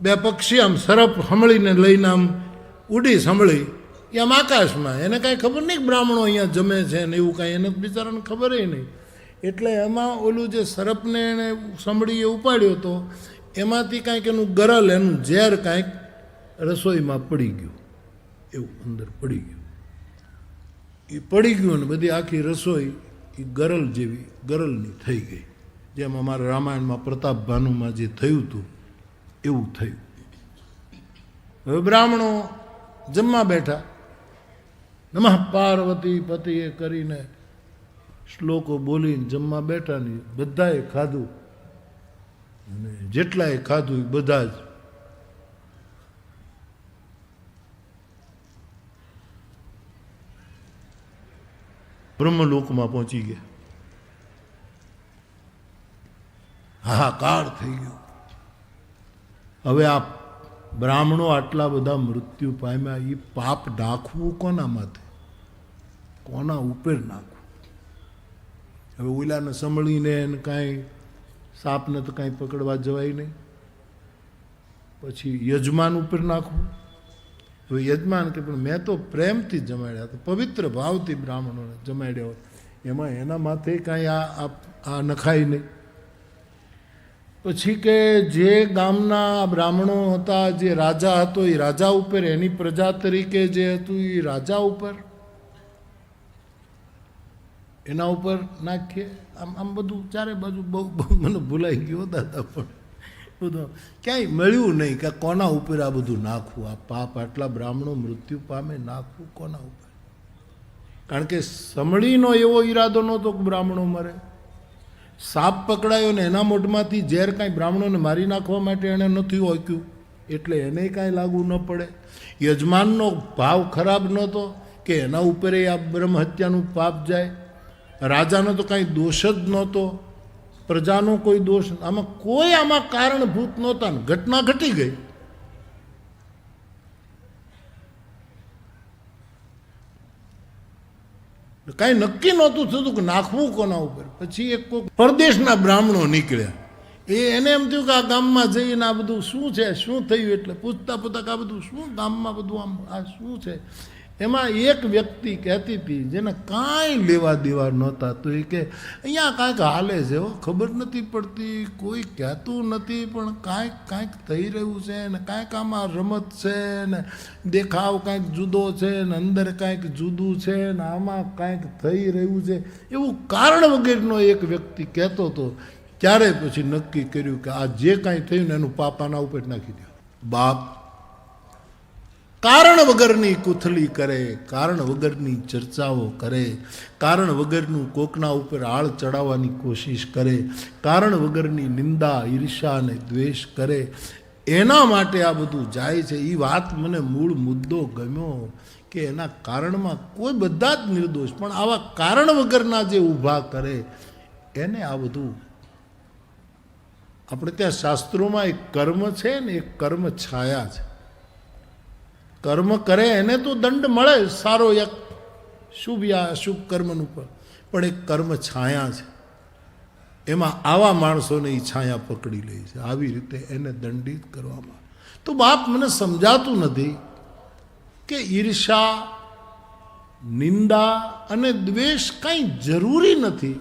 બે પક્ષી આમ સરપ હમળીને લઈને આમ ઉડી સંભળી. એ આમ આકાશમાં. એને કાંઈ ખબર નહીં બ્રાહ્મણો અહીંયા જમે છે ને એવું કાંઈ. એને બિચારાને ખબર નહીં. એટલે એમાં ઓલું જે સરપને એને સંભળીએ ઉપાડ્યો તો એમાંથી કાંઈક એનું ગરલ, એનું ઝેર કાંઈક રસોઈમાં પડી ગયું. એવું અંદર પડી ગયું. એ પડી ગયું ને બધી આખી રસોઈ એ ગરલ જેવી, ગરલની થઈ ગઈ. જેમ અમારા રામાયણમાં પ્રતાપ ભાનુમાં જે થયું હતું એવું થયું. હવે બ્રાહ્મણો જમવા બેઠા. નમઃ પાર્વતી પતિએ કરીને શ્લોકો બોલીને જમવા બેઠા ને બધાએ ખાધું. અને જેટલાએ ખાધું એ બધા જ. બ્રહ્મલોકમાં પહોંચી ગયા. હાહાકાર થઈ ગયો. હવે આ બ્રાહ્મણો આટલા બધા મૃત્યુ પામ્યા એ પાપ નાખવું કોના માથે? કોના ઉપર નાખવું? હવે ઓલાને સંભળીને એને કાંઈ સાપને તો કાંઈ પકડવા જવાય નહીં. પછી યજમાન ઉપર નાખવું. હવે યજમાન કે પણ મેં તો પ્રેમથી જમાડ્યા તો પવિત્ર ભાવથી બ્રાહ્મણોને જમાડ્યા હોય. એમાં એના માથે કાંઈ આ નખાય નહીં. પછી કે જે ગામના બ્રાહ્મણો હતા, જે રાજા હતો, એ રાજા ઉપર, એની પ્રજા તરીકે જે હતું, એ રાજા ઉપર. એના ઉપર નાખીએ. આમ આમ બધું ચારે બાજુ બહુ બહુ મને ભૂલાઈ ગયો દાદા, પણ બધું ક્યાંય મળ્યું નહીં કે કોના ઉપર આ બધું નાખવું? આ પાપ આટલા બ્રાહ્મણો મૃત્યુ પામે નાખવું કોના ઉપર? કારણ કે સમણીનો એવો ઈરાદો નહોતો કે બ્રાહ્મણો મરે. સાપ પકડાયો ને એના મોઢમાંથી ઝેર કાંઈ બ્રાહ્મણોને મારી નાખવા માટે એણે નથી ઓક્યું. એટલે એને કાંઈ લાગુ ન પડે. યજમાનનો ભાવ ખરાબ નહોતો કે એના ઉપર આ બ્રહ્મહત્યાનું પાપ જાય. રાજાનો તો કાંઈ દોષ જ નહોતો. પ્રજાનો કોઈ દોષ આમાં કોઈ આમાં કારણભૂત નહોતા ઘટના ઘટી ગઈ. કાંઈ નક્કી નહોતું થતું કે નાખવું કોના ઉપર. પછી એક કોઈક પરદેશના બ્રાહ્મણો નીકળ્યા. એ એને એમ થયું કે આ ગામમાં જઈને આ બધું શું છે? શું થયું એટલે? પૂછતા પૂછતા કે આ બધું શું ગામમાં બધું આમ, આ શું છે? એમાં એક વ્યક્તિ કહેતી હતી, જેને કાંઈ લેવા દેવા નહોતા, તો એ કે, અહીંયા કાંઈક હાલે છે હો, ખબર નથી પડતી, કોઈ કહેતું નથી, પણ કાંઈક કાંઈક થઈ રહ્યું છે ને, કાંઈક આમાં રમત છે ને, દેખાવ કાંઈક જુદો છે ને, અંદર કાંઈક જુદું છે ને, આમાં કાંઈક થઈ રહ્યું છે. એવું કારણ વગેરેનો એક વ્યક્તિ કહેતો હતો. ત્યારે પછી નક્કી કર્યું કે આ જે કાંઈ થયું ને, એનું પાપાના ઉપર નાખી દો. બાપ કારણ વગરની કુથલી કરે, કારણ વગરની ચર્ચાઓ કરે, કારણ વગરનું કોકના ઉપર આળ ચડાવવાની કોશિશ કરે, કારણ વગરની નિંદા, ઈર્ષા અને દ્વેષ કરે. એના માટે આ બધું જાય છે. એ વાત મને મૂળ મુદ્દો ગમ્યો કે એના કારણમાં કોઈ બધા જ નિર્દોષ, પણ આવા કારણ વગરના જે ઊભા કરે, એને આ બધું આપણે ત્યાં શાસ્ત્રોમાં એક કર્મ છે ને, એક કર્મ છાયા છે. કર્મ કરે એને તો દંડ મળે, સારો એક શુભ યા અશુભ કર્મનું પણ. પણ એક કર્મ છાયા છે. એમાં આવા માણસોને એ છાયા પકડી લે છે. આવી રીતે એને દંડિત કરવામાં. તો બાપ મને સમજાતું નથી કે ઈર્ષા, નિંદા અને દ્વેષ કંઈ જરૂરી નથી.